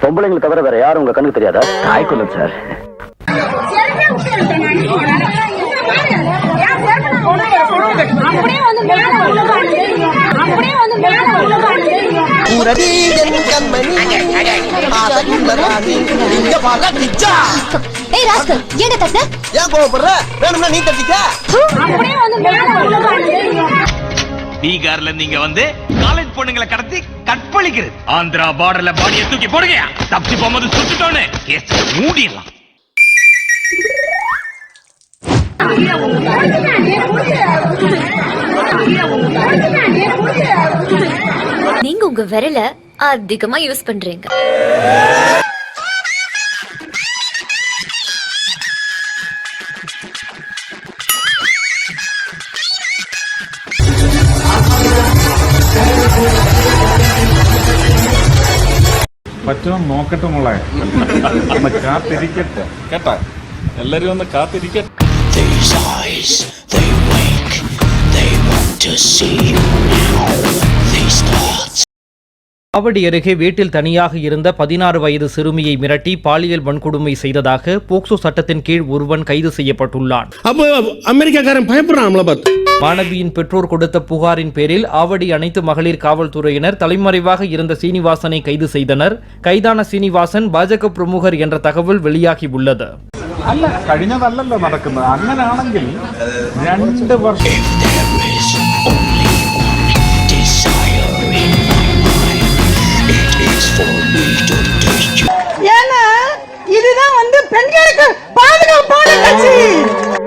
பொம்பளைங்களுக்கு தவிர வேற யாரும் உங்க கண்ணுக்கு தெரியாதா? தாய் கொல்லும் சார் கண்மணி ராஸ்கல் ஏன் தட்ட ஏன் கோவப்படுற? வேணும்னா நீ தட்டிக்க. அப்படியே வந்து மேல பீகார்ல இருந்து இங்க வந்து காலேஜ் பொண்ணுங்களை கடத்தி கற்பழிக்கிறது ஆந்திரா பார்டர்ல பாடியை தூக்கி போடுங்க தப்பிச்சு போகும்போது சுட்டுட்டோன்னு கேஸ் மூடிடலாம். நீங்க உங்க விரல அதிகமா யூஸ் பண்றீங்க. പറ്റുമോ നോക്കട്ടെ മോളെ ഒന്ന് കാത്തിരിക്കട്ടെ കേട്ടാ എല്ലാരും ഒന്ന് കാത്തിരിക്കട്ടെ These eyes, they wake. They want to see you now. These thoughts. Avadi அருகே வீட்டில் தனியாக இருந்த பதினாறு வயது சிறுமியை மிரட்டி பாலியல் வன்கொடுமை செய்ததாக போக்சோ சட்டத்தின் கீழ் ஒருவன் கைது செய்யப்பட்டுள்ளான் அப்போ அமெரிக்காக்காரன் பயப்படுறான் நம்மளை பார்த்து மாணவியின் பெற்றோர் கொடுத்த புகாரின் பேரில் ஆவடி அனைத்து மகளிர் காவல்துறையினர் தலைமறைவாக இருந்த சீனிவாசனை கைது செய்தனர் கைதான சீனிவாசன் பாஜக பிரமுகர் என்ற தகவல் வெளியாகி உள்ளது അല്ല കഴിഞ്ഞതല്ലല്ലോ നടക്കുന്നത് അങ്ങനാണെങ്കിൽ രണ്ട് വർഷം There is only one desire in my mind. It is for me to take you. ஏன்னா இதுதான் வந்து பெண்களுக்கு பாதுகாப்பான கட்சி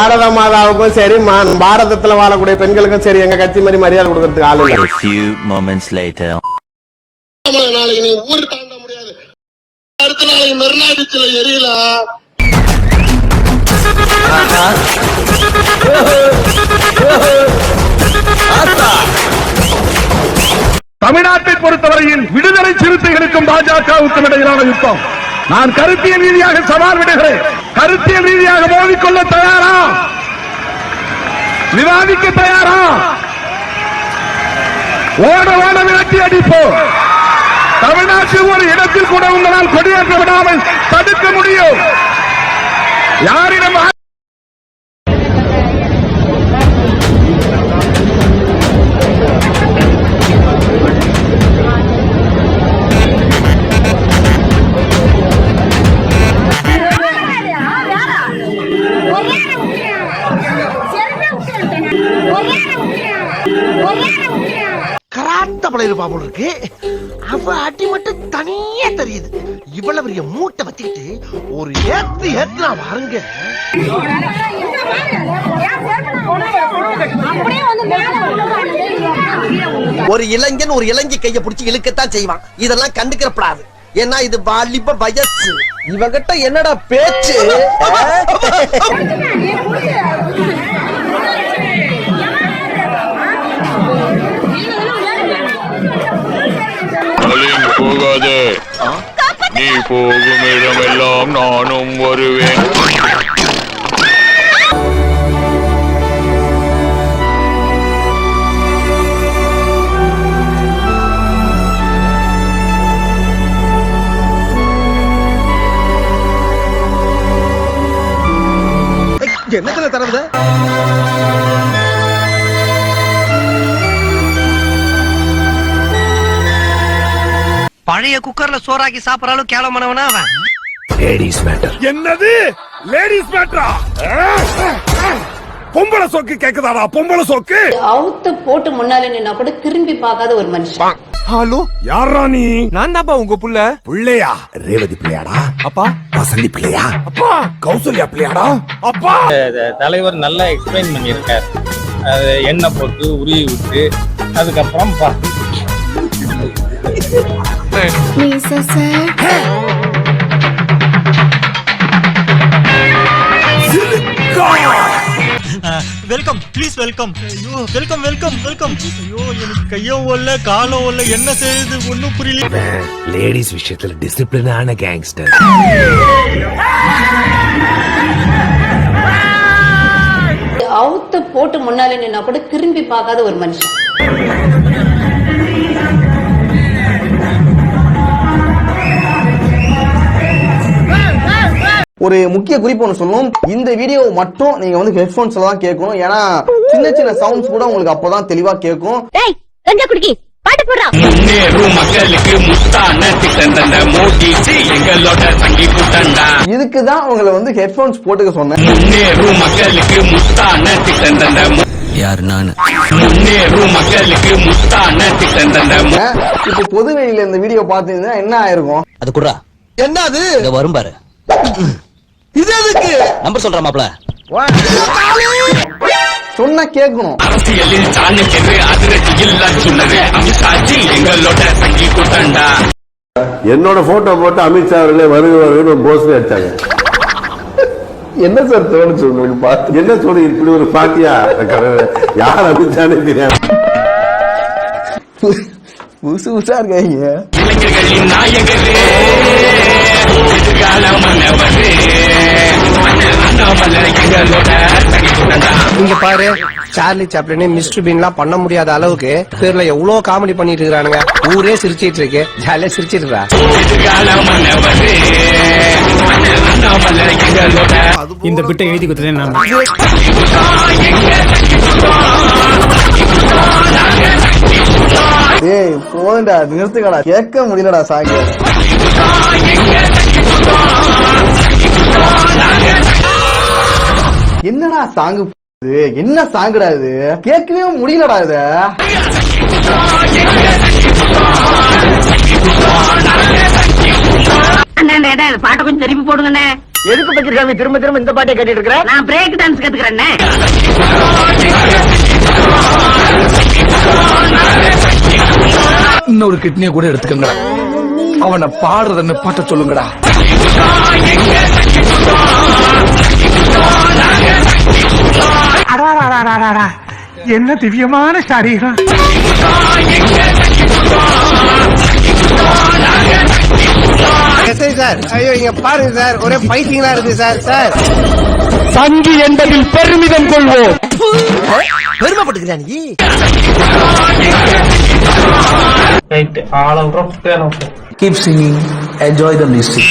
பாரத மாதாவுக்கும் சரி மா- பாரதத்துல வாழக்கூடிய பெண்களுக்கும் சரி எங்க கட்சி மாதிரி மரியாதை கொடுக்கறதுக்கு ஆள் இல்லை. A few moments later. நாளைக்கு நீ ஊர் தாண்ட முடியாது. அடுத்த நாளைக்கு மெரினாடிச்சுல எரியல? தமிழ்நாட்டை பொறுத்தவரையில் விடுதலை சிறுத்தைகளுக்கும் பாஜகவுக்கும் இடையிலான யுத்தம். நான் கருத்தியல் ரீதியாக சவால் விடுகிறேன். கருத்தியல் ரீதியாக மோதிக்கொள்ள தயாரா? விவாதிக்க தயாரா? ஓட ஓட விரட்டி அடிப்போம். தமிழ்நாட்டில் ஒரு இடத்தில் கூட உங்களால் கொடியேற்ற விடாமல் தடுக்க முடியும். யாரிடம் பாபு இருக்கு அவ அடி மட்டும் தனியா தெரியுது. இவ்வளவு பெரிய மூட்டை வச்சுக்கிட்டு ஒரு ஏத்து ஏத்துனா பாருங்க. அப்படியே வந்து மேல விழுகானது ஒரு இளைஞன் ஒரு இளைஞி கைய பிடிச்சி இழுக்கத்தான் செய்வான். இதெல்லாம் கண்டுக்கிறப்படாது. ஏன்னா இது வாலிப வயசு. இவகிட்ட என்னடா பேச்சு? போகும் இடமெல்லாம் நானும் வருவேன். என்னத்துல தரவுத பழைய குக்கர்ல சோறாக்கி சாப்பிடற அளவு கேவலமானவனா அவன்? என்னது? லேடிஸ் மேட்ரா பொம்பளை சோக்கு கேக்குதாடா? பொம்பளை சோக்கு? அவுத்து போட்டு முன்னால நின்னா கூட திரும்பி பார்க்காத ஒரு மனுஷன். ஹலோ யாரா நீ? நான் தான்ப்பா உங்க புள்ள. பிள்ளையா? ரேவதி பிள்ளையாடா? அப்பா? வசந்தி பிள்ளையா? அப்பா! கௌசல்யா பிள்ளையாடா? அப்பா! தலைவர் நல்லா எக்ஸ்பிளைன் பண்ணியிருக்கார். அது எண்ணெய் போட்டு உருவி விட்டு அதுக்கப்புறம் வெல்கம் ப்ளீஸ் வெல்கம் ஐயோ. வெல்கம் வெல்கம் வெல்கம் ஐயோ எனக்கு கையும் ஒல்ல காலம் ஒல்ல என்ன செய்யுது? ஒன்னும் புரியல. லேடிஸ் விஷயத்துல டிசிப்ளினான கேங்ஸ்டர் போட்டு முன்னாலே நின்னா கூட திரும்பி பார்க்காத ஒரு மனுஷன். ஒரு முக்கிய குறிப்பு ஒன்று சொல்லணும். இந்த வீடியோ மட்டும் நீங்க வந்து ஹெட்ஃபோன்ஸ்ல தான் கேட்கணும். ஏன்னா சின்ன சின்ன சவுண்ட்ஸ் கூட உங்களுக்கு அப்பதான் தெளிவா கேட்கும். பாட்டு போடுறா. மக்களுக்கு இதுக்கு தான் உங்களை வந்து ஹெட்ஃபோன்ஸ் போட்டுக்க சொன்னேன். மக்களுக்கு முத்தான திட்டம் தந்த யார் நான்? மக்களுக்கு முத்தான திட்டம் தந்த இப்போ பொது வெளியில இந்த வீடியோ பார்த்தீங்கன்னா என்ன ஆயிருக்கும்? அது குடுறா. என்னது? இத வரும் பாரு. இது எதுக்கு? நம்பர் சொல்ற மாப்ள சொன்னா கேட்கணும். அரசியலில் சாணக்கியது அதிரடி இல்ல சொன்னது. அமித்ஷாஜி எங்களோட தங்கி கூட்டண்டா என்னோட போட்டோ போட்டு அமித்ஷா அவர்களே வருக வருகன்னு போஸ்டர் அடிச்சாங்க. என்ன சார் தோணுச்சு உங்களுக்கு பார்த்து? என்ன சொல்லி இப்படி ஒரு பாத்தியா? யார் அமித்ஷானே தெரியாது. புதுசு புதுசா இருக்காங்க. இங்க பாரு சார்லி சாப்ளின் மிஸ்டர் பீன்லாம் பண்ண முடியாத அளவுக்கு பேர்ல எவ்வளவு காமெடி பண்ணிட்டு இருக்கானுங்க ஊரே சிரிச்சிட்டு இருக்கு. ஜாலியா எங்களோட இந்த பிட்டை எழுதி கொடுத்தேன் நான் ஏய் போதுடா நிறுத்துக்கடா கேட்க முடியலடா சாங்க என்னடா சாங்கு என்ன சாங்குடா இது? கேட்கவே முடியலடா இது. பாட்டை கொஞ்சம் திருப்பி போடுங்கண்ணே. எதுக்கு பச்சிருக்காங்க திரும்ப திரும்ப இந்த பாட்டை கேட்டுட்டு இருக்கிற? நான் பிரேக் டான்ஸ் கத்துக்கிறேன்னே இன்னொரு கிட்னியை கூட எடுத்துக்கங்கடா. அவனை பாடுறத பாட்ட சொல்லுங்கடா. என்ன திவ்யமான சரீரம் சார். ஐயோ இங்க பாருங்க சார். ஒரே பைத்தியங்களா இருக்கு சார் சார். தங்கி என்பதில் பெருமிதம் கொள்வோம். பெருமைப்பட்டுக்கிறா நீ? Keep singing enjoy the music